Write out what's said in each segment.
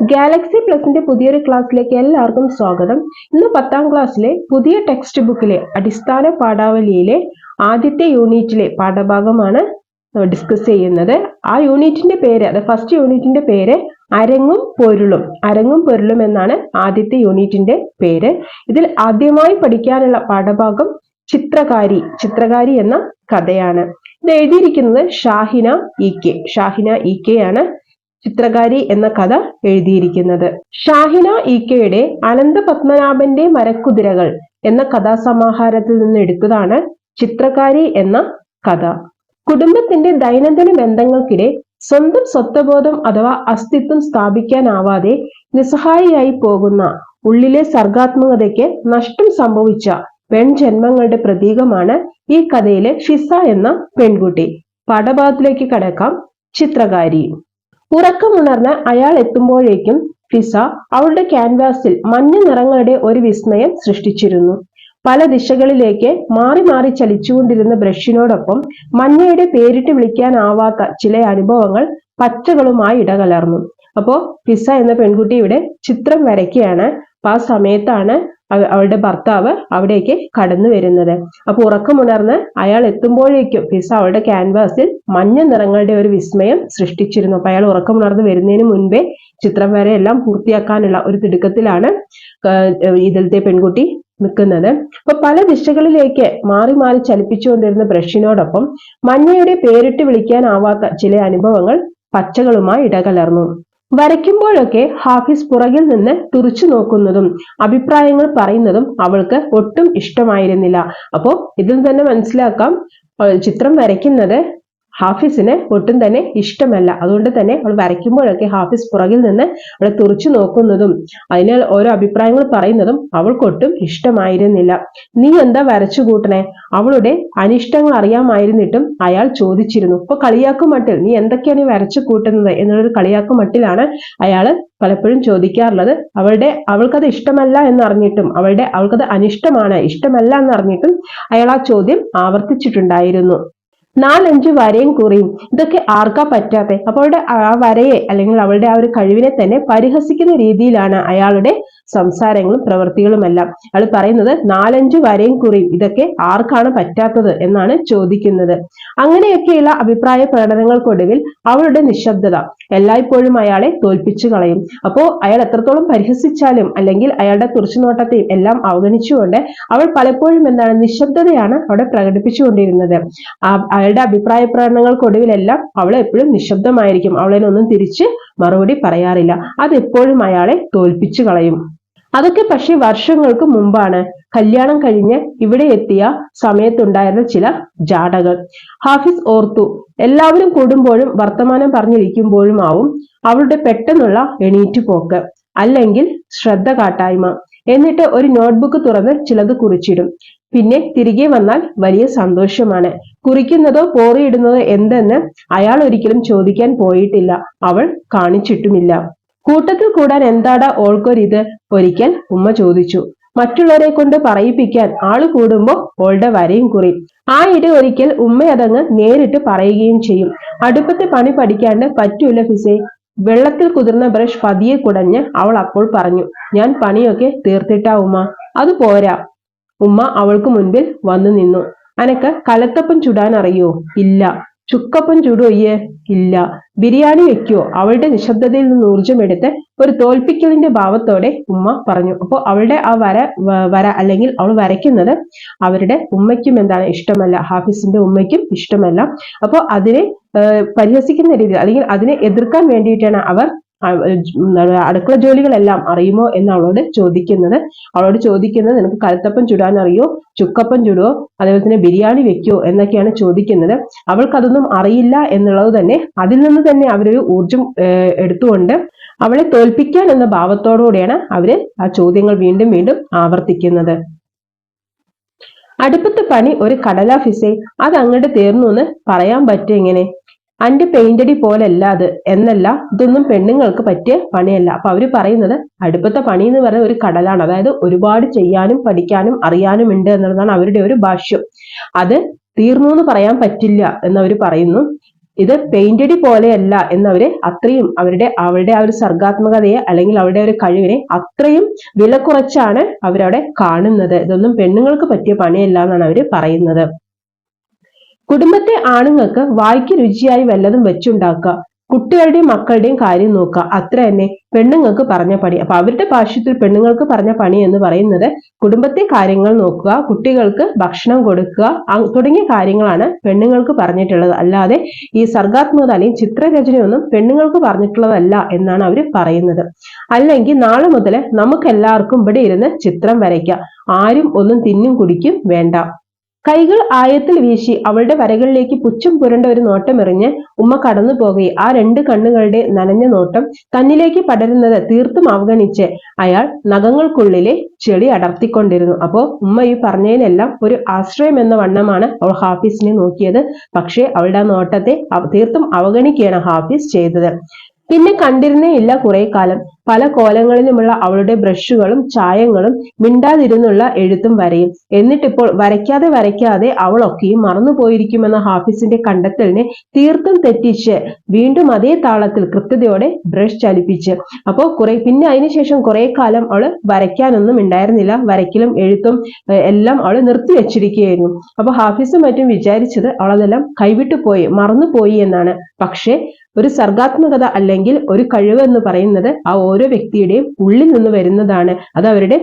Galaxy പ്ലസിന്റെ പുതിയൊരു ക്ലാസ്സിലേക്ക് എല്ലാവർക്കും സ്വാഗതം. ഇന്ന് പത്താം ക്ലാസ്സിലെ പുതിയ ടെക്സ്റ്റ് ബുക്കിലെ അടിസ്ഥാന പാഠാവലിയിലെ ആദ്യത്തെ യൂണിറ്റിലെ പാഠഭാഗമാണ് ഡിസ്കസ് ചെയ്യുന്നത്. ആ യൂണിറ്റിന്റെ പേര് അത് ഫസ്റ്റ് യൂണിറ്റിന്റെ പേര് അരങ്ങും പൊരുളും. അരങ്ങും പൊരുളും എന്നാണ് ആദ്യത്തെ യൂണിറ്റിന്റെ പേര്. ഇതിൽ ആദ്യമായി പഠിക്കാനുള്ള പാഠഭാഗം ചിത്രകാരി ചിത്രകാരി എന്ന കഥയാണ്. ഇത് എഴുതിയിരിക്കുന്നത് Shahina E K. Shahina E K ആണ്. ചിത്രകാരി എന്ന കഥ എഴുതിയിരിക്കുന്നത്. ഷാഹിന ഇ കെയുടെ അനന്ത പത്മനാഭന്റെ മരക്കുതിരകൾ എന്ന കഥാസമാഹാരത്തിൽ നിന്ന് എടുത്തതാണ് ചിത്രകാരി എന്ന കഥ. കുടുംബത്തിന്റെ ദൈനംദിന ബന്ധങ്ങൾക്കിടെ സ്വന്തം സ്വത്വബോധം അഥവാ അസ്തിത്വം സ്ഥാപിക്കാനാവാതെ നിസ്സഹായിയായി പോകുന്ന ഉള്ളിലെ സർഗാത്മകതയ്ക്ക് നഷ്ടം സംഭവിച്ച പെൺജന്മങ്ങളുടെ പ്രതീകമാണ് ഈ കഥയിലെ ഷിസ എന്ന പെൺകുട്ടി. പാഠഭാഗത്തിലേക്ക് കടക്കാം ചിത്രകാരി. ഉറക്കമുണർന്ന് അയാൾ എത്തുമ്പോഴേക്കും ഫിസ അവളുടെ ക്യാൻവാസിൽ മഞ്ഞ നിറങ്ങളുടെ ഒരു വിസ്മയം സൃഷ്ടിച്ചിരുന്നു. പല ദിശകളിലേക്ക് മാറി മാറി ചലിച്ചുകൊണ്ടിരുന്ന ബ്രഷിനോടൊപ്പം മഞ്ഞയുടെ പേരിട്ട് വിളിക്കാനാവാത്ത ചില അനുഭവങ്ങൾ പച്ചകളുമായി ഇടകലർന്നു. അപ്പോ ഫിസ എന്ന പെൺകുട്ടി ഇവിടെ ചിത്രം വരയ്ക്കുകയാണ്. അപ്പൊ ആ സമയത്താണ് അവളുടെ ഭർത്താവ് അവിടേക്ക് കടന്നു വരുന്നത്. അപ്പൊ ഉറക്കമുണർന്ന് അയാൾ എത്തുമ്പോഴേക്കും ഫിസ അവളുടെ ക്യാൻവാസിൽ മഞ്ഞ നിറങ്ങളുടെ ഒരു വിസ്മയം സൃഷ്ടിച്ചിരുന്നു. അപ്പൊ അയാൾ ഉറക്കമുണർന്ന് വരുന്നതിന് മുൻപേ ചിത്രം വരെ എല്ലാം പൂർത്തിയാക്കാനുള്ള ഒരു തിടുക്കത്തിലാണ് ഇതിലത്തെ പെൺകുട്ടി നിൽക്കുന്നത്. അപ്പൊ പല ദിശകളിലേക്ക് മാറി മാറി ചലിപ്പിച്ചുകൊണ്ടിരുന്ന ബ്രഷിനോടൊപ്പം മഞ്ഞയുടെ പേരിട്ട് വിളിക്കാനാവാത്ത ചില അനുഭവങ്ങൾ പച്ചകളുമായി ഇടകലർന്നു. വരയ്ക്കുമ്പോഴൊക്കെ ഹാഫിസ് പുറകിൽ നിന്ന് തുറച്ചു നോക്കുന്നതും അഭിപ്രായങ്ങൾ പറയുന്നതും അവൾക്ക് ഒട്ടും ഇഷ്ടമായിരുന്നില്ല. അപ്പോൾ ഇതിൽ തന്നെ മനസ്സിലാക്കാം ചിത്രം വരയ്ക്കുന്നത് ഹാഫിസിന് ഒട്ടും തന്നെ ഇഷ്ടമല്ല. അതുകൊണ്ട് തന്നെ അവൾ വരയ്ക്കുമ്പോഴൊക്കെ ഹാഫിസ് പുറകിൽ നിന്ന് അവളെ തുറച്ചു നോക്കുന്നതും അതിനാൽ ഓരോ അഭിപ്രായങ്ങൾ പറയുന്നതും അവൾക്കൊട്ടും ഇഷ്ടമായിരുന്നില്ല. നീ എന്താ വരച്ചു കൂട്ടണേ? അവളുടെ അനിഷ്ടങ്ങൾ അറിയാമായിരുന്നിട്ടും അയാൾ ചോദിച്ചിരുന്നു. ഇപ്പൊ കളിയാക്കും മട്ടിൽ നീ എന്തൊക്കെയാണ് വരച്ചു കൂട്ടുന്നത്? എന്നുള്ളൊരു കളിയാക്കും മട്ടിലാണ് അയാൾ പലപ്പോഴും ചോദിക്കാറുള്ളത്. അവളുടെ അവൾക്കത് ഇഷ്ടമല്ല എന്നറിഞ്ഞിട്ടും അവളുടെ അവൾക്കത് അനിഷ്ടമാണ് ഇഷ്ടമല്ല എന്നറിഞ്ഞിട്ടും അയാൾ ആ ചോദ്യം ആവർത്തിച്ചിട്ടുണ്ടായിരുന്നു. നാലഞ്ച് വരയും കുറിയും. ഇതൊക്കെ ആർക്കാ പറ്റാത്തെ? അപ്പോൾ ആ വരയെ അല്ലെങ്കിൽ അവളുടെ ആ ഒരു കഴിവിനെ തന്നെ പരിഹസിക്കുന്ന രീതിയിലാണ് അയാളുടെ സംസാരങ്ങളും പ്രവൃത്തികളുമെല്ലാം അയാൾ പറയുന്നത് നാലഞ്ചു വരെയും കുറിയും ഇതൊക്കെ ആർക്കാണ് പറ്റാത്തത് എന്നാണ് ചോദിക്കുന്നത്. അങ്ങനെയൊക്കെയുള്ള അഭിപ്രായ പ്രകടനങ്ങൾക്കൊടുവിൽ അവളുടെ നിശബ്ദത എല്ലായ്പ്പോഴും അയാളെ തോൽപ്പിച്ചു കളയും. അപ്പോ അയാൾ എത്രത്തോളം പരിഹസിച്ചാലും അല്ലെങ്കിൽ അയാളുടെ തുറച്ചുനോട്ടത്തെയും എല്ലാം അവഗണിച്ചുകൊണ്ട് അവൾ പലപ്പോഴും എന്താണ് നിശബ്ദതയാണ് അവിടെ പ്രകടിപ്പിച്ചുകൊണ്ടിരുന്നത്. അയാളുടെ അഭിപ്രായ പ്രകടനങ്ങൾക്കൊടുവിലെല്ലാം അവൾ എപ്പോഴും നിശബ്ദമായിരിക്കും. അവളതിനൊന്നും തിരിച്ച് മറുപടി പറയാറില്ല. അതെപ്പോഴും അയാളെ തോൽപ്പിച്ചു കളയും. അതൊക്കെ പക്ഷെ വർഷങ്ങൾക്ക് മുമ്പാണ്. കല്യാണം കഴിഞ്ഞ് ഇവിടെ എത്തിയ സമയത്തുണ്ടായിരുന്ന ചില ജാടകൾ. ഹാഫിസ് ഓർത്തു. എല്ലാവരും കൂടുമ്പോഴും വർത്തമാനം പറഞ്ഞിരിക്കുമ്പോഴും ആവും അവളുടെ പെട്ടെന്നുള്ള എണീറ്റ് പോക്ക് അല്ലെങ്കിൽ ശ്രദ്ധ കാട്ടായ്മ. എന്നിട്ട് ഒരു നോട്ട്ബുക്ക് തുറന്ന് ചിലത് കുറിച്ചിടും. പിന്നെ തിരികെ വന്നാൽ വലിയ സന്തോഷമാണ്. കുറിക്കുന്നതോ പോറിയിടുന്നതോ എന്തെന്ന് അയാൾ ഒരിക്കലും ചോദിക്കാൻ പോയിട്ടില്ല. അവൾ കാണിച്ചിട്ടുമില്ല. കൂട്ടത്തിൽ കൂടാൻ എന്താടാ ഓൾക്കൊരിത് ഒരിക്കൽ ഉമ്മ ചോദിച്ചു. മറ്റുള്ളവരെ കൊണ്ട് പറയിപ്പിക്കാൻ ആൾ കൂടുമ്പോ ഓളുടെ വരയും കുറി. ആ ഇട ഒരിക്കൽ ഉമ്മ അതങ്ങ് നേരിട്ട് പറയുകയും ചെയ്യും. അടുപ്പത്തെ പണി പഠിക്കാണ്ട് പറ്റൂല ഫിസെ. വെള്ളത്തിൽ കുതിർന്ന ബ്രഷ് പതിയെ കുടഞ്ഞ് അവൾ അപ്പോൾ പറഞ്ഞു ഞാൻ പണിയൊക്കെ തീർത്തിട്ടാ ഉമ്മ. അത് പോരാ. ഉമ്മ അവൾക്ക് മുൻപിൽ വന്നു നിന്നു. അനക്ക് കലത്തപ്പം ചുടാൻ അറിയോ? ഇല്ല. ചുക്കപ്പം ചുടുവയ്യേ ഇല്ല. ബിരിയാണി വെക്കോ. അവളുടെ നിശബ്ദതയിൽ നിന്ന് ഊർജമെടുത്ത് ഒരു തോൽപ്പിക്കലിന്റെ ഭാവത്തോടെ ഉമ്മ പറഞ്ഞു. അപ്പോൾ അവളുടെ ആ വര വര അല്ലെങ്കിൽ അവൾ വരയ്ക്കുന്നത് അവരുടെ ഉമ്മയ്ക്കും എന്താണ് ഇഷ്ടമല്ല. ഹാഫിസിന്റെ ഉമ്മയ്ക്കും ഇഷ്ടമല്ല. അപ്പോൾ അതിനെ പരിഹസിക്കുന്ന രീതിയിൽ അല്ലെങ്കിൽ അതിനെ എതിർക്കാൻ വേണ്ടിയിട്ടാണ് അവർ അടുക്കള ജോലികളെല്ലാം അറിയുമോ എന്ന് അവളോട് ചോദിക്കുന്നത്. അവളോട് ചോദിക്കുന്നത് നിനക്ക് കലത്തപ്പം ചുടാൻ അറിയോ? ചുക്കപ്പം ചുടുവോ? അതേപോലെ തന്നെ ബിരിയാണി വെക്കോ എന്നൊക്കെയാണ് ചോദിക്കുന്നത്. അവൾക്കതൊന്നും അറിയില്ല എന്നുള്ളത് തന്നെ അതിൽ നിന്ന് തന്നെ അവരൊരു ഊർജം എടുത്തുകൊണ്ട് അവളെ തോൽപ്പിക്കാൻ എന്ന ഭാവത്തോടുകൂടിയാണ് അവർ ആ ചോദ്യങ്ങൾ വീണ്ടും വീണ്ടും ആവർത്തിക്കുന്നത്. അടുപ്പത്തെ പണി ഒരു കടലാഫിസേ അത് അങ്ങോട്ട് തീർന്നു എന്ന് പറയാൻ പറ്റും എങ്ങനെ? അന്റെ പെയിന്റടി പോലല്ല അത് എന്നല്ല ഇതൊന്നും പെണ്ണുങ്ങൾക്ക് പറ്റിയ പണിയല്ല. അപ്പൊ അവർ പറയുന്നത് അടുപ്പത്തെ പണി എന്ന് പറയുന്ന ഒരു കടലാണ്. അതായത് ഒരുപാട് ചെയ്യാനും പഠിക്കാനും അറിയാനും ഉണ്ട് എന്നുള്ളതാണ് അവരുടെ ഒരു ഭാഷ്യം. അത് തീർന്നു എന്ന് പറയാൻ പറ്റില്ല എന്നവർ പറയുന്നു. ഇത് പെയിന്റടി പോലെയല്ല എന്നവര് അത്രയും അവരുടെ അവരുടെ ആ ഒരു സർഗാത്മകതയെ അല്ലെങ്കിൽ അവരുടെ ഒരു കഴിവിനെ അത്രയും വില കുറച്ചാണ് അവരവിടെ കാണുന്നത്. ഇതൊന്നും പെണ്ണുങ്ങൾക്ക് പറ്റിയ പണിയല്ല എന്നാണ് അവർ പറയുന്നത്. കുടുംബത്തെ ആണുങ്ങൾക്ക് വായിക്ക് രുചിയായി വല്ലതും വെച്ചുണ്ടാക്കുക. കുട്ടികളുടെയും മക്കളുടെയും കാര്യം നോക്കുക. അത്ര തന്നെ പെണ്ണുങ്ങൾക്ക് പറഞ്ഞ പണി. അപ്പൊ അവരുടെ ഭാഷത്തിൽ പെണ്ണുങ്ങൾക്ക് പറഞ്ഞ പണി എന്ന് പറയുന്നത് കുടുംബത്തെ കാര്യങ്ങൾ നോക്കുക കുട്ടികൾക്ക് ഭക്ഷണം കൊടുക്കുക തുടങ്ങിയ കാര്യങ്ങളാണ് പെണ്ണുങ്ങൾക്ക് പറഞ്ഞിട്ടുള്ളത്. അല്ലാതെ ഈ സർഗാത്മകത അല്ലെങ്കിൽ ചിത്രരചനയൊന്നും പെണ്ണുങ്ങൾക്ക് പറഞ്ഞിട്ടുള്ളതല്ല എന്നാണ് അവർ പറയുന്നത്. അല്ലെങ്കിൽ നാളെ മുതൽ നമുക്ക് എല്ലാവർക്കും ഇവിടെ ഇരുന്ന് ചിത്രം വരയ്ക്കാം. ആരും ഒന്നും തിന്നും കുടിക്കും വേണ്ട. കൈകൾ ആയത്തിൽ വീശി അവളുടെ വരകളിലേക്ക് പുച്ഛം പുരണ്ട ഒരു നോട്ടമെറിഞ്ഞ് ഉമ്മ കടന്നു പോകുകയും ആ രണ്ട് കണ്ണുകളുടെ നനഞ്ഞ നോട്ടം തന്നിലേക്ക് പടരുന്നത് തീർത്തും അവഗണിച്ച് അയാൾ നഖങ്ങൾക്കുള്ളിലെ ചെളി അടർത്തിക്കൊണ്ടിരുന്നു. അപ്പോ ഉമ്മ ഈ പറഞ്ഞതിനെല്ലാം ഒരു ആശ്രയം എന്ന വണ്ണമാണ് അവൾ ഹാഫീസിനെ നോക്കിയത്. പക്ഷേ അവളുടെ നോട്ടത്തെ തീർത്തും അവഗണിക്കുകയാണ് ഹാഫീസ് ചെയ്തത്. പിന്നെ കണ്ടിരുന്നേ ഇല്ല കുറെ കാലം പല കോലങ്ങളിലുമുള്ള അവളുടെ ബ്രഷുകളും ചായങ്ങളും മിണ്ടാതിരുന്നുള്ള എഴുത്തും വരയും. എന്നിട്ടിപ്പോൾ വരയ്ക്കാതെ വരയ്ക്കാതെ അവളൊക്കെയും മറന്നുപോയിരിക്കുമെന്ന ഹാഫിസിന്റെ കണ്ടെത്തലിനെ തീർത്തും തെറ്റിച്ച് വീണ്ടും അതേ താളത്തിൽ കൃത്യതയോടെ ബ്രഷ് ചലിപ്പിച്ച്. അപ്പോൾ കുറെ പിന്നെ അതിനുശേഷം കുറെ കാലം അവൾ വരയ്ക്കാനൊന്നും ഉണ്ടായിരുന്നില്ല. വരയ്ക്കലും എഴുത്തും എല്ലാം അവൾ നിർത്തി വെച്ചിരിക്കുകയായിരുന്നു. അപ്പൊ ഹാഫിസും മറ്റും വിചാരിച്ചത് അവളതെല്ലാം കൈവിട്ടു പോയി മറന്നുപോയി എന്നാണ്. പക്ഷേ ഒരു സർഗാത്മകത അല്ലെങ്കിൽ ഒരു കഴിവ് എന്ന് പറയുന്നത് ആ വ്യക്തിയുടെയും ഉള്ളിൽ നിന്ന് വരുന്നതാണ്. അത് അവരുടെ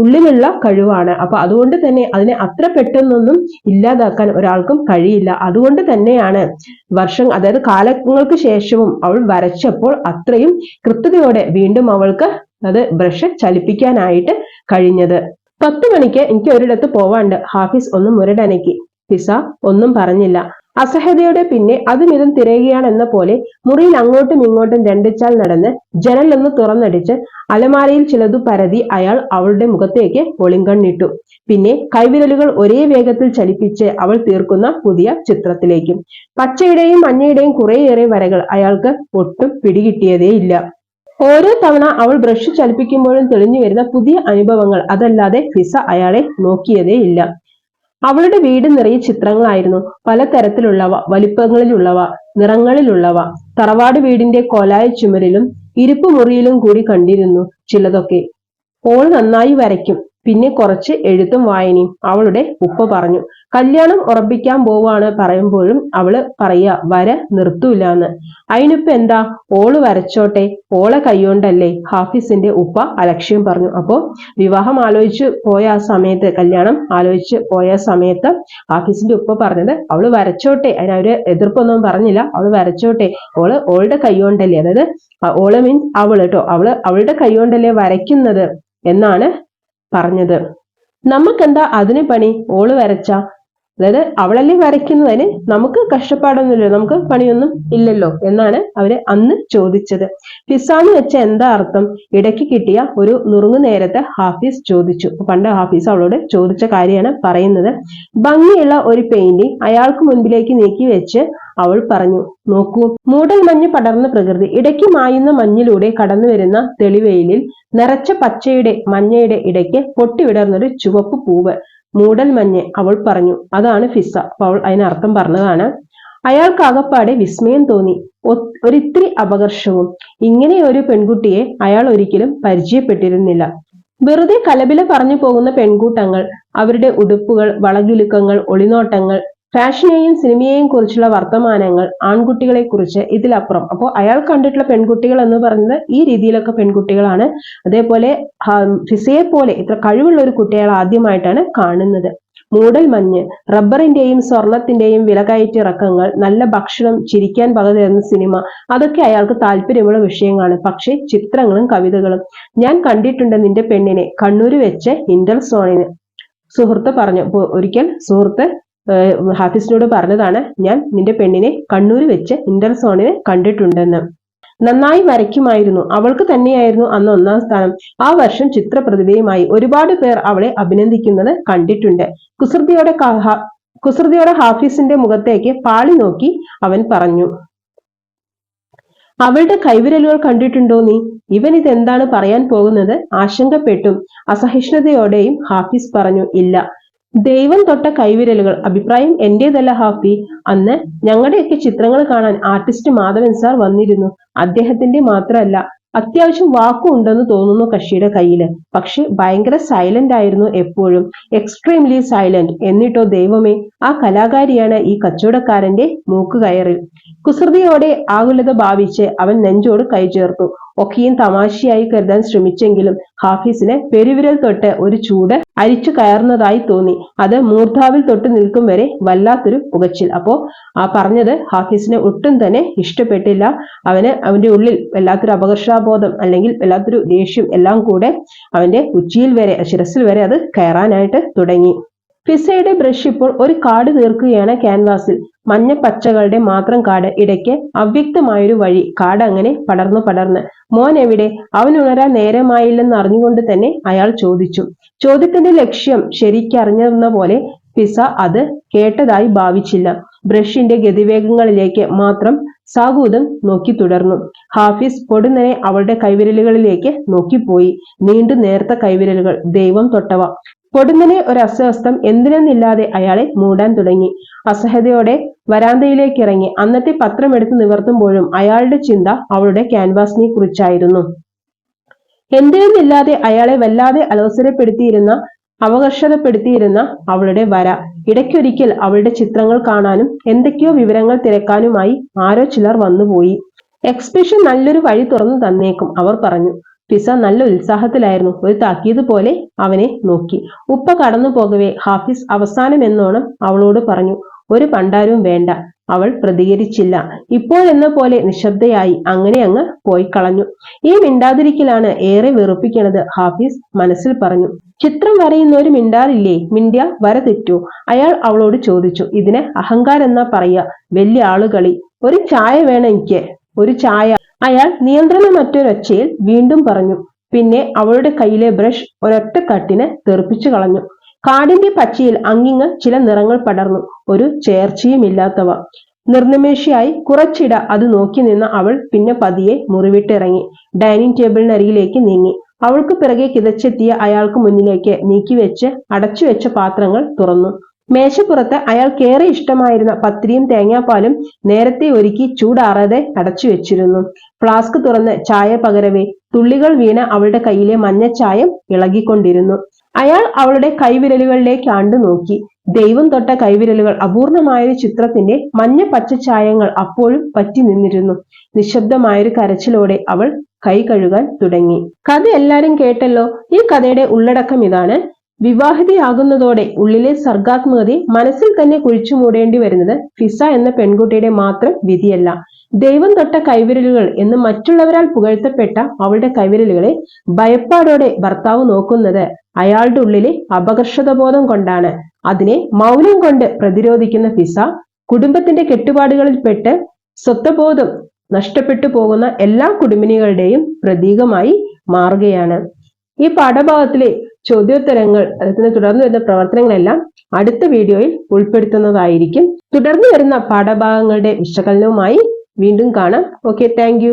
ഉള്ളിലുള്ള കഴിവാണ്. അപ്പൊ അതുകൊണ്ട് തന്നെ അതിനെ അത്ര പെട്ടെന്നൊന്നും ഇല്ലാതാക്കാൻ ഒരാൾക്കും കഴിയില്ല. അതുകൊണ്ട് തന്നെയാണ് വർഷം അതായത് കാലങ്ങൾക്ക് ശേഷവും അവൾ വരച്ചപ്പോൾ അത്രയും കൃത്യതയോടെ വീണ്ടും അവൾക്ക് അത് ബ്രഷ് ചലിപ്പിക്കാനായിട്ട് കഴിഞ്ഞത്. പത്ത് മണിക്ക് എനിക്ക് ഒരിടത്ത് പോവാണ്ട് ഹാഫിസ് ഒന്ന് മുരടനക്കി ഫിസ ഒന്നും പറഞ്ഞില്ല. അസഹ്യതയുടെ പിന്നെ അതുമിതും തിരയുകയാണെന്ന പോലെ മുറിയിൽ അങ്ങോട്ടും ഇങ്ങോട്ടും രണ്ടിച്ചാൽ നടന്ന് ജനലൊന്ന് തുറന്നടിച്ച് അലമാരയിൽ ചിലതു പരതി അയാൾ അവളുടെ മുഖത്തേക്ക് ഒളിങ്കണ്ണിട്ടു പിന്നെ കൈവിരലുകൾ ഒരേ വേഗത്തിൽ ചലിപ്പിച്ച് അവൾ തീർക്കുന്ന പുതിയ ചിത്രത്തിലേക്കും. പച്ചയുടെയും മഞ്ഞയുടെയും കുറേയേറെ വരകൾ അയാൾക്ക് ഒട്ടും പിടികിട്ടിയതേയില്ല. ഓരോ തവണ അവൾ ബ്രഷ് ചലിപ്പിക്കുമ്പോഴും തെളിഞ്ഞു വരുന്ന പുതിയ അനുഭവങ്ങൾ അതല്ലാതെ ഫിസ അയാളെ നോക്കിയതേയില്ല. അവളുടെ വീട് നിറയെ ചിത്രങ്ങളായിരുന്നു. പലതരത്തിലുള്ളവ വലിപ്പങ്ങളിലുള്ളവ നിറങ്ങളിലുള്ളവ. തറവാട് വീടിന്റെ കോലായ ചുമരിലും ഇരുപ്പ് മുറിയിലും കൂടി കണ്ടിരുന്നു ചിലതൊക്കെ. ഓൾ നന്നായി വരയ്ക്കും. പിന്നെ കുറച്ച് എഴുത്തും വായനയും. അവളുടെ ഉപ്പ പറഞ്ഞു കല്യാണം ഉറപ്പിക്കാൻ പോവാണ് പറയുമ്പോഴും അവൾ പറയാ വര നിർത്തൂല എന്ന് അതിനിപ്പ എന്താ? ഓൾ വരച്ചോട്ടെ ഓളെ കൈയോണ്ടല്ലേ ഹാഫിസിന്റെ ഉപ്പ അലക്ഷ്യം പറഞ്ഞു. അപ്പോ വിവാഹം ആലോചിച്ച് പോയ ആ സമയത്ത് കല്യാണം ആലോചിച്ച് പോയ സമയത്ത് ഹാഫിസിന്റെ ഉപ്പ പറഞ്ഞത് അവൾ വരച്ചോട്ടെ അതിന് അവർ എതിർപ്പൊന്നും പറഞ്ഞില്ല അവൾ വരച്ചോട്ടെ ഓൾ ഓളുടെ കൈയോണ്ടല്ലേ അതായത് ഓൾ മീൻസ് അവൾ കേട്ടോ അവൾ അവളുടെ കൈയോണ്ടല്ലേ വരയ്ക്കുന്നത്? എന്നാണ് പറഞ്ഞത്. നമുക്കെന്താ അതിന് പണി? ഓൾ വരച്ച? അതായത് അവളല്ലേ വരയ്ക്കുന്നതിന് നമുക്ക് കഷ്ടപ്പാടൊന്നുമില്ല നമുക്ക് പണിയൊന്നും ഇല്ലല്ലോ എന്നാണ് അവർ അന്ന് ചോദിച്ചത്. ഫിസാന്ന് വെച്ച എന്താ അർത്ഥം? ഇടയ്ക്ക് കിട്ടിയ ഒരു നുറുങ്ങു നേരത്തെ ഹാഫീസ് ചോദിച്ചു. പണ്ട് ഹാഫീസ് അവളോട് ചോദിച്ച കാര്യമാണ് പറയുന്നത്. ഭംഗിയുള്ള ഒരു പെയിന്റിംഗ് അയാൾക്ക് മുൻപിലേക്ക് നീക്കി വെച്ച് അവൾ പറഞ്ഞു നോക്കൂ മൂടൽ മഞ്ഞ് പടർന്ന പ്രകൃതി ഇടയ്ക്ക് മായുന്ന മഞ്ഞിലൂടെ കടന്നു വരുന്ന തെളിവെയിലിൽ നിറച്ച പച്ചയുടെ മഞ്ഞയുടെ ഇടയ്ക്ക് പൊട്ടിവിടർന്നൊരു ചുവപ്പ് പൂവ്. മൂടൽ മഞ്ഞ് അവൾ പറഞ്ഞു. അതാണ് ഫിസ അവൾ അതിനർത്ഥം പറഞ്ഞതാണ്. അയാൾക്ക് അകപ്പാടെ വിസ്മയം തോന്നി. ഒരിത്തിരി അപകർഷവും. ഇങ്ങനെ ഒരു പെൺകുട്ടിയെ അയാൾ ഒരിക്കലും പരിചയപ്പെട്ടിരുന്നില്ല. വെറുതെ കലബില പറഞ്ഞു പോകുന്ന പെൺകൂട്ടങ്ങൾ അവരുടെ ഉടുപ്പുകൾ വളകിലുക്കങ്ങൾ ഒളിനോട്ടങ്ങൾ ഫാഷനെയും സിനിമയെയും കുറിച്ചുള്ള വർത്തമാനങ്ങൾ ആൺകുട്ടികളെ കുറിച്ച് ഇതിലപ്പുറം. അപ്പോൾ അയാൾ കണ്ടിട്ടുള്ള പെൺകുട്ടികൾ എന്ന് പറയുന്നത് ഈ രീതിയിലൊക്കെ പെൺകുട്ടികളാണ്. അതേപോലെ ഫിസയെ പോലെ ഇത്ര കഴിവുള്ള ഒരു കുട്ടികളെ ആദ്യമായിട്ടാണ് കാണുന്നത്. മൂടൽ മഞ്ഞ് റബ്ബറിന്റെയും സ്വർണത്തിന്റെയും വിലകയറ്റിറക്കങ്ങൾ നല്ല ഭക്ഷണം ചിരിക്കാൻ പകരുന്ന സിനിമ അതൊക്കെ അയാൾക്ക് താല്പര്യമുള്ള വിഷയങ്ങളാണ്. പക്ഷേ ചിത്രങ്ങളും കവിതകളും. ഞാൻ കണ്ടിട്ടുണ്ട് നിന്റെ പെണ്ണിനെ കണ്ണൂര് വെച്ച് ഇന്റർ സോണിന് സുഹൃത്ത് പറഞ്ഞു ഒരിക്കൽ സുഹൃത്ത് ഹാഫിസിനോട് പറഞ്ഞതാണ് ഞാൻ നിന്റെ പെണ്ണിനെ കണ്ണൂർ വെച്ച് ഇന്റർസോണിനെ കണ്ടിട്ടുണ്ടെന്ന്. നന്നായി വരയ്ക്കുമായിരുന്നു. അവൾക്ക് തന്നെയായിരുന്നു അന്ന് ഒന്നാം സ്ഥാനം. ആ വർഷം ചിത്രപ്രതിഭയുമായി ഒരുപാട് പേർ അവളെ അഭിനന്ദിക്കുന്നത് കണ്ടിട്ടുണ്ട്. കുസൃതിയോടെ കുസൃതിയോടെ ഹാഫീസിന്റെ മുഖത്തേക്ക് പാളി നോക്കി അവൻ പറഞ്ഞു അവളുടെ കൈവിരലുകൾ കണ്ടിട്ടുണ്ടോ നീ? ഇവൻ ഇതെന്താണ് പറയാൻ പോകുന്നത്? ആശങ്കപ്പെട്ടും. അസഹിഷ്ണുതയോടെയും ഹാഫീസ് പറഞ്ഞു ഇല്ല. ദൈവം തൊട്ട കൈവിരലുകൾ. അഭിപ്രായം എന്റേതല്ല ഹാഫി. അന്ന് ഞങ്ങളുടെയൊക്കെ ചിത്രങ്ങൾ കാണാൻ ആർട്ടിസ്റ്റ് മാധവൻ സാർ വന്നിരുന്നു. അദ്ദേഹത്തിന്റെ മാത്രമല്ല അത്യാവശ്യം വാക്കും ഉണ്ടെന്ന് തോന്നുന്നു കക്ഷിയുടെ കയ്യിൽ പക്ഷെ ഭയങ്കര സൈലന്റ് ആയിരുന്നു എപ്പോഴും. എക്സ്ട്രീംലി സൈലന്റ് എന്നിട്ടോ ദൈവമേ ആ കലാകാരിയാണ് ഈ കച്ചവടക്കാരന്റെ മൂക്ക് കയറിൽ. കുസൃതിയോടെ ആകുലത ഭാവിച്ച് അവൻ നെഞ്ചോട് കൈ ചേർത്തു. ഒക്കെയും തമാശയായി കരുതാൻ ശ്രമിച്ചെങ്കിലും ഹാഫീസിന് പെരുവിരൽ തൊട്ട് ഒരു ചൂട് അരിച്ചു കയറുന്നതായി തോന്നി. അത് മൂർധാവിൽ തൊട്ട് നിൽക്കും വരെ വല്ലാത്തൊരു പുകച്ചിൽ. അപ്പോ ആ പറഞ്ഞത് ഹാഫീസിനെ ഒട്ടും തന്നെ ഇഷ്ടപ്പെട്ടില്ല. അവന് അവന്റെ ഉള്ളിൽ വല്ലാത്തൊരു അപകർഷാബോധം അല്ലെങ്കിൽ വല്ലാത്തൊരു ദേഷ്യം എല്ലാം കൂടെ അവന്റെ ഉച്ചിയിൽ വരെ ശിരസിൽ വരെ അത് കയറാനായിട്ട് തുടങ്ങി. ഫിസയുടെ ബ്രഷ് ഇപ്പോൾ ഒരു കാട് തീർക്കുകയാണ് ക്യാൻവാസിൽ. മഞ്ഞ പച്ചകളുടെ മാത്രം കാട് ഇടയ്ക്ക് അവ്യക്തമായൊരു വഴി കാട് അങ്ങനെ പടർന്നു പടർന്ന്. മോൻ എവിടെ? അവൻ ഉണരാൻ നേരമായില്ലെന്ന് അറിഞ്ഞുകൊണ്ട് തന്നെ അയാൾ ചോദിച്ചു. ചോദ്യത്തിന്റെ ലക്ഷ്യം ശരിക്കറിഞ്ഞിരുന്ന പോലെ ഫിസ അത് കേട്ടതായി ഭാവിച്ചില്ല. ബ്രഷിന്റെ ഗതിവേഗങ്ങളിലേക്ക് മാത്രം സാഗൂതം നോക്കി തുടർന്നു. ഹാഫിസ് പൊടുന്നനെ അവളുടെ കൈവിരലുകളിലേക്ക് നോക്കിപ്പോയി. നീണ്ടു നേർത്ത കൈവിരലുകൾ ദൈവം തൊട്ടവ. പൊടുന്നനെ ഒരു അസ്വസ്ഥം എന്തിനെന്നില്ലാതെ അയാളെ മൂടാൻ തുടങ്ങി. അസഹതയോടെ വരാന്തയിലേക്ക് ഇറങ്ങി അന്നത്തെ പത്രം എടുത്ത് നിവർത്തുമ്പോഴും അയാളുടെ ചിന്ത അവളുടെ ക്യാൻവാസിനെ കുറിച്ചായിരുന്നു എന്തിനെന്നില്ലാതെ അയാളെ വല്ലാതെ അലോസരപ്പെടുത്തിയിരുന്ന അവകർഷതപ്പെടുത്തിയിരുന്ന അവളുടെ വര. ഇടയ്ക്കൊരിക്കൽ അവളുടെ ചിത്രങ്ങൾ കാണാനും എന്തൊക്കെയോ വിവരങ്ങൾ തിരക്കാനുമായി ആരോ ചിലർ വന്നുപോയി. എക്സ്പ്രഷൻ നല്ലൊരു വഴി തുറന്നു തന്നേക്കും അവർ പറഞ്ഞു. ഫിസ നല്ല ഉത്സാഹത്തിലായിരുന്നു. ഒരു താക്കീത് പോലെ അവനെ നോക്കി. ഉപ്പ കടന്നു പോകവേ ഹാഫിസ് അവസാനം എന്നോണം അവളോട് പറഞ്ഞു ഒരു പണ്ടാരും വേണ്ട. അവൾ പ്രതികരിച്ചില്ല. ഇപ്പോഴെന്ന പോലെ നിശബ്ദയായി അങ്ങനെ അങ്ങ് പോയി കളഞ്ഞു. ഈ മിണ്ടാതിരിക്കലാണ് ഏറെ വെറുപ്പിക്കണത് ഹാഫിസ് മനസ്സിൽ പറഞ്ഞു. ചിത്രം വരയുന്ന ഒരു മിണ്ടാറില്ലേ? മിണ്ടിയ വര തെറ്റു. അയാൾ അവളോട് ചോദിച്ചു ഇതിനെ അഹങ്കാരം എന്നാ പറയാ വലിയ ആളുകളി. ഒരു ചായ വേണം എനിക്ക്. ഒരു ചായ അയാൾ നിയന്ത്രണമറ്റൊരൊച്ചയിൽ വീണ്ടും പറഞ്ഞു പിന്നെ അവളുടെ കയ്യിലെ ബ്രഷ് ഒരൊറ്റ കട്ടിന് തെറിപ്പിച്ചു കളഞ്ഞു. കാടിന്റെ പച്ചയിൽ അങ്ങിങ്ങ് ചില നിറങ്ങൾ പടർന്നു. ഒരു ചേർച്ചയുമില്ലാത്തവ. നിർനിമേഷിയായി കുറച്ചിട അത് നോക്കി നിന്ന അവൾ പിന്നെ പതിയെ മുറിവിട്ടിറങ്ങി. ഡൈനിങ് ടേബിളിനരികിലേക്ക് നീങ്ങി. അവൾക്ക് പിറകെ കിതച്ചെത്തിയ അയാൾക്ക് മുന്നിലേക്ക് നീക്കിവെച്ച് അടച്ചുവെച്ച പാത്രങ്ങൾ തുറന്നു. മേശപ്പുറത്ത് അയാൾക്കേറെ ഇഷ്ടമായിരുന്ന പത്തിരിയും തേങ്ങാപ്പാലും നേരത്തെ ഒരുക്കി ചൂടാറാതെ അടച്ചു വെച്ചിരുന്നു. ഫ്ലാസ്ക് തുറന്ന് ചായ പകരവേ തുള്ളികൾ വീണ അവളുടെ കയ്യിലെ മഞ്ഞച്ചായം ഇളകിക്കൊണ്ടിരുന്നു. അയാൾ അവളുടെ കൈവിരലുകളിലേക്ക് ആണ്ടു നോക്കി. ദൈവം തൊട്ട കൈവിരലുകൾ അപൂർണമായൊരു ചിത്രത്തിന്റെ മഞ്ഞ പച്ചച്ചായങ്ങൾ അപ്പോഴും പറ്റി നിന്നിരുന്നു. നിശബ്ദമായൊരു കരച്ചിലോടെ അവൾ കൈ കഴുകാൻ തുടങ്ങി. കഥ എല്ലാരും കേട്ടല്ലോ? ഈ കഥയുടെ ഉള്ളടക്കം ഇതാണ്. വിവാഹിതയാകുന്നതോടെ ഉള്ളിലെ സർഗാത്മകതയെ മനസ്സിൽ തന്നെ കുഴിച്ചു മൂടേണ്ടി വരുന്നത് ഫിസ എന്ന പെൺകുട്ടിയുടെ മാത്രം വിധിയല്ല. ദൈവം തൊട്ട കൈവിരലുകൾ എന്ന് മറ്റുള്ളവരാൽ പുകഴ്ത്തപ്പെട്ട അവളുടെ കൈവിരലുകളെ ഭയപ്പാടോടെ ഭർത്താവ് നോക്കുന്നത് അയാളുടെ ഉള്ളിലെ അപകർഷത ബോധം കൊണ്ടാണ്. അതിനെ മൗനം കൊണ്ട് പ്രതിരോധിക്കുന്ന ഫിസ കുടുംബത്തിന്റെ കെട്ടുപാടുകളിൽപ്പെട്ട് സ്വത്വബോധം നഷ്ടപ്പെട്ടു പോകുന്ന എല്ലാ കുടുംബിനികളുടെയും പ്രതീകമായി മാറുകയാണ്. ഈ പാഠഭാഗത്തിലെ ചോദ്യോത്തരങ്ങൾ അതിനെ തുടർന്ന് വരുന്ന പ്രവർത്തനങ്ങളെല്ലാം അടുത്ത വീഡിയോയിൽ ഉൾപ്പെടുത്തുന്നതായിരിക്കും. തുടർന്ന് വരുന്ന പാഠഭാഗങ്ങളുടെ വിശകലനവുമായി വീണ്ടും കാണാം. Okay thank